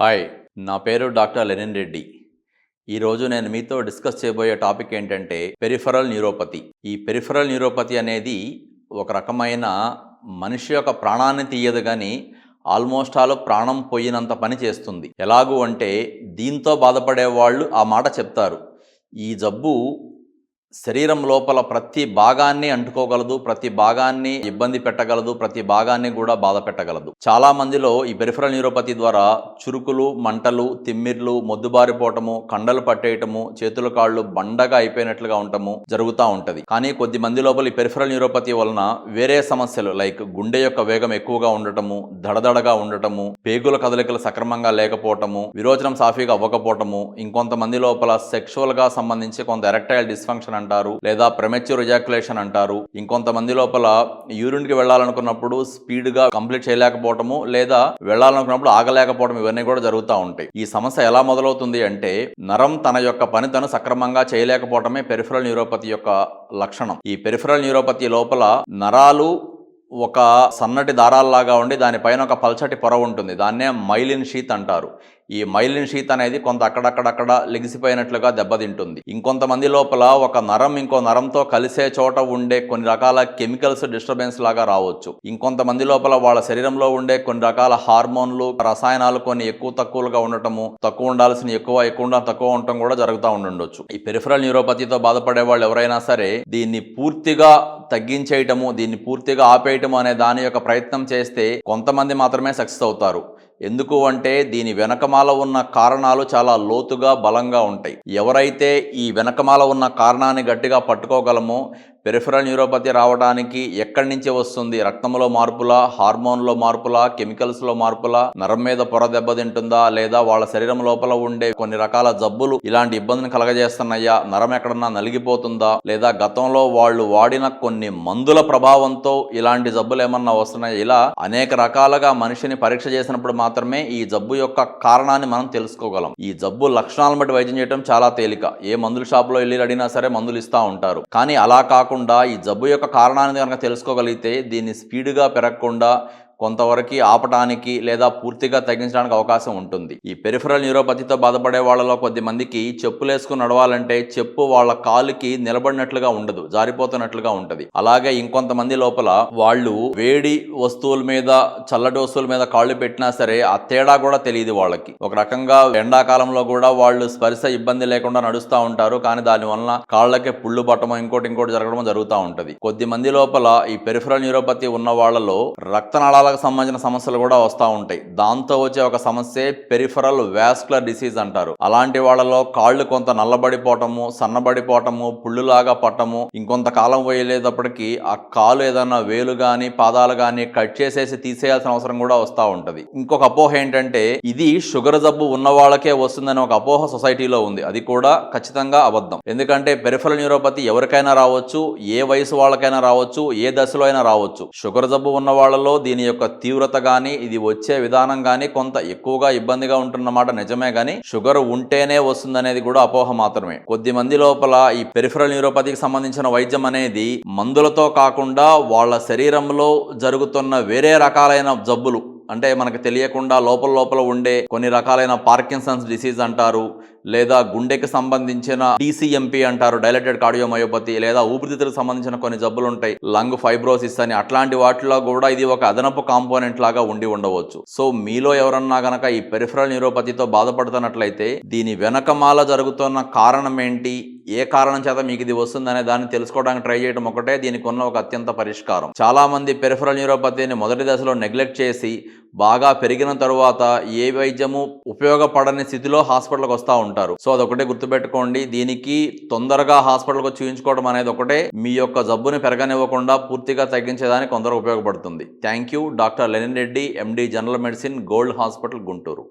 Hi నా పేరు doctor Lenin Reddy. ఈరోజు నేను మీతో డిస్కస్ చేయబోయే టాపిక్ ఏంటంటే పెరిఫరల్ న్యూరోపతి. ఈ పెరిఫరల్ న్యూరోపతి అనేది ఒక రకమైన మనిషి యొక్క ప్రాణాన్ని తీయదు కానీ ఆల్మోస్ట్ ఆల్ ప్రాణం పోయినంత పని చేస్తుంది. ఎలాగూ అంటే దీంతో బాధపడే వాళ్ళు ఆ మాట చెప్తారు. ఈ జబ్బు శరీరం లోపల ప్రతి భాగాన్ని అంటుకోగలదు ప్రతి భాగాన్ని ఇబ్బంది పెట్టగలదు ప్రతి భాగాన్ని కూడా బాధ పెట్టగలదు. చాలా మందిలో ఈ పెరిఫరల్ న్యూరోపతి ద్వారా చురుకులు మంటలు తిమ్మిర్లు మొద్దుబారిపోవటము కండలు పట్టేయటము చేతుల కాళ్ళు బండగా అయిపోయినట్లుగా ఉండటము జరుగుతూ ఉంటది. కానీ కొద్ది మంది లోపల ఈ పెరిఫరల్ న్యూరోపతి వలన వేరే సమస్యలు లైక్ గుండె యొక్క వేగం ఎక్కువగా ఉండటము దడదడగా ఉండటము పేగుల కదలికలు సక్రమంగా లేకపోవటము విరోచనం సాఫీగా అవ్వకపోవటము ఇంకొంతమంది లోపల సెక్షువల్గా సంబంధించి కొంత ఎరెక్టైల్ డిస్ఫంక్షన్ అంటారు లేదా ప్రెమెచ్యూర్ ఎజాక్యులేషన్ అంటారు. ఇంకొంతమంది లోపల యూరిన్కి వెళ్ళాలనుకున్నప్పుడు స్పీడ్గా కంప్లీట్ చేయలేకపోవటము లేదా వెళ్ళాలనుకున్నప్పుడు ఆగలేకపోవడం ఇవన్నీ కూడా జరుగుతూ ఉంటాయి. ఈ సమస్య ఎలా మొదలవుతుంది అంటే నరం తన యొక్క పని తను సక్రమంగా చేయలేకపోవటమే పెరిఫరల్ న్యూరోపతి యొక్క లక్షణం. ఈ పెరిఫరల్ న్యూరోపతి లోపల నరాలు ఒక సన్నటి దారాల్లాగా ఉండి దానిపైన ఒక పల్చటి పొర ఉంటుంది. దాన్నే మైలిన్ షీత్ అంటారు. ఈ మైలిన్ షీత్ అనేది కొంత అక్కడక్కడక్కడ లెగిసిపోయినట్లుగా దెబ్బతింటుంది. ఇంకొంతమంది లోపల ఒక నరం ఇంకో నరంతో కలిసే చోట ఉండే కొన్ని రకాల కెమికల్స్ డిస్టర్బెన్స్ లాగా రావచ్చు. ఇంకొంతమంది లోపల వాళ్ళ శరీరంలో ఉండే కొన్ని రకాల హార్మోన్లు రసాయనాలు కొన్ని ఎక్కువ తక్కువలుగా ఉండటము తక్కువ ఉండాల్సిన ఎక్కువ ఎక్కువ ఉండాలి తక్కువ ఉండటం కూడా జరుగుతూ ఉండొచ్చు ఈ పెరిఫరల్ న్యూరోపతితో బాధపడే వాళ్ళు ఎవరైనా సరే దీన్ని పూర్తిగా తగ్గించేయటము దీన్ని పూర్తిగా ఆపేయటము అనే దాని యొక్క ప్రయత్నం చేస్తే కొంతమంది మాత్రమే సక్సెస్ అవుతారు. ఎందుకు అంటే దీని వెనకమాల ఉన్న కారణాలు చాలా లోతుగా బలంగా ఉంటాయి. ఎవరైతే ఈ వెనకమాల ఉన్న కారణాన్ని గట్టిగా పట్టుకోగలమో పెరిఫరల్ న్యూరోపతి రావడానికి ఎక్కడి నుంచి వస్తుంది? రక్తంలో మార్పులా? హార్మోన్లో మార్పులా? కెమికల్స్లో మార్పులా? నరం మీద పొర దెబ్బతింటుందా లేదా వాళ్ళ శరీరం లోపల ఉండే కొన్ని రకాల జబ్బులు ఇలాంటి ఇబ్బందిని కలగజేస్తున్నాయా? నరం ఎక్కడన్నా నలిగిపోతుందా? లేదా గతంలో వాళ్ళు వాడిన కొన్ని మందుల ప్రభావంతో ఇలాంటి జబ్బులు ఏమన్నా వస్తున్నాయా? ఇలా అనేక రకాలుగా మనిషిని పరీక్ష చేసినప్పుడు మాత్రమే ఈ జబ్బు యొక్క కారణాన్ని మనం తెలుసుకోగలం. ఈ జబ్బు లక్షణాలను బట్టి వైద్యం చేయడం చాలా తేలిక. ఏ మందుల షాప్లో వెళ్ళి అడిగినా సరే మందులు ఇస్తూ ఉంటారు. కానీ అలా కాకుండా ఈ జబ్బు యొక్క కారణాన్ని కనుక తెలుసుకోగలిగితే దీన్ని స్పీడ్గా పెరగకుండా కొంతవరకు ఆపటానికి లేదా పూర్తిగా తగ్గించడానికి అవకాశం ఉంటుంది. ఈ పెరిఫరల్ న్యూరోపతితో బాధపడే వాళ్ళలో కొద్ది మందికి చెప్పులేసుకుని నడవాలంటే చెప్పు వాళ్ళ కాలుకి నిలబడినట్లుగా ఉండదు జారిపోతున్నట్లుగా ఉంటుంది. అలాగే ఇంకొంతమంది లోపల వాళ్ళు వేడి వస్తువుల మీద చల్లటి వస్తువుల మీద కాళ్ళు పెట్టినా సరే ఆ తేడా కూడా తెలియదు వాళ్ళకి. ఒక రకంగా ఎండాకాలంలో కూడా వాళ్ళు స్పర్శ ఇబ్బంది లేకుండా నడుస్తూ ఉంటారు. కానీ దాని వలన కాళ్ళకే పుళ్ళు పట్టడం ఇంకోటి ఇంకోటి జరగడం జరుగుతూ ఉంటుంది. కొద్ది మంది లోపల ఈ పెరిఫరల్ న్యూరోపతి ఉన్న వాళ్ళలో రక్తనాళాల నరాలకు సంబంధించిన సమస్యలు కూడా వస్తూ ఉంటాయి. దాంతో వచ్చే ఒక సమస్య పెరిఫరల్ వ్యాస్కులర్ డిసీజ్ అంటారు. అలాంటి వాళ్ళలో కాళ్ళు కొంత నల్లబడిపోవటము సన్నబడిపోవటము పుళ్ళులాగా పట్టము ఇంకొంత కాలం పోయేటప్పటికి ఆ కాలు ఏదైనా వేలు కానీ పాదాలు కానీ కట్ చేసేసి తీసేయాల్సిన అవసరం కూడా వస్తూ ఉంటది. ఇంకొక అపోహ ఏంటంటే ఇది షుగర్ జబ్బు ఉన్న వాళ్ళకే వస్తుందని ఒక అపోహ సొసైటీలో ఉంది. అది కూడా ఖచ్చితంగా అబద్ధం. ఎందుకంటే పెరిఫరల్ న్యూరోపతి ఎవరికైనా రావచ్చు ఏ వయసు వాళ్ళకైనా రావచ్చు ఏ దశలో అయినా రావచ్చు. షుగర్ జబ్బు ఉన్న వాళ్ళలో దీని యొక్క తీవ్రత కానీ ఇది వచ్చే విధానం కానీ కొంత ఎక్కువగా ఇబ్బందిగా ఉంటున్నమాట నిజమే కానీ షుగర్ ఉంటేనే వస్తుందనేది కూడా అపోహ మాత్రమే. కొద్ది మంది లోపల ఈ పెరిఫరల్ న్యూరోపతికి సంబంధించిన వైద్యం అనేది మందులతో కాకుండా వాళ్ళ శరీరంలో జరుగుతున్న వేరే రకాలైన జబ్బులు. అంటే మనకు తెలియకుండా లోపల లోపల ఉండే కొన్ని రకాలైన పార్కిన్సన్స్ డిసీజ్ అంటారు లేదా గుండెకి సంబంధించిన టీసీఎంపీ అంటారు డైలెటెడ్ కార్డియోమయోపతి లేదా ఊపిరితిత్తులకు సంబంధించిన కొన్ని జబ్బులు ఉంటాయి లంగ్ ఫైబ్రోసిస్ అని అట్లాంటి వాటిలో కూడా ఇది ఒక అదనపు కాంపోనెంట్ లాగా ఉండి ఉండవచ్చు. సో మీలో ఎవరన్నా గనక ఈ పెరిఫరల్ న్యూరోపతితో బాధపడుతున్నట్లయితే దీని వెనకమాల జరుగుతున్న కారణం ఏంటి? ఏ కారణం చేత మీకు ఇది వస్తుందనే దాన్ని తెలుసుకోవడానికి ట్రై చేయడం ఒకటే దీనికి ఉన్న ఒక అత్యంత పరిష్కారం. చాలా మంది పెరిఫరల్ న్యూరోపతిని మొదటి దశలో నెగ్లెక్ట్ చేసి బాగా పెరిగిన తరువాత ఏ వైద్యము ఉపయోగపడని స్థితిలో హాస్పిటల్కి వస్తూ ఉంటారు. సో అదొకటే గుర్తుపెట్టుకోండి. దీనికి తొందరగా హాస్పిటల్కి చూపించుకోవడం అనేది ఒకటే. మీ యొక్క జబ్బుని పెరగనివ్వకుండా పూర్తిగా తగ్గించేదానికి కొందరు ఉపయోగపడుతుంది. Thank you. Doctor Lenin Reddy MD general medicine Gold Hospital Guntur.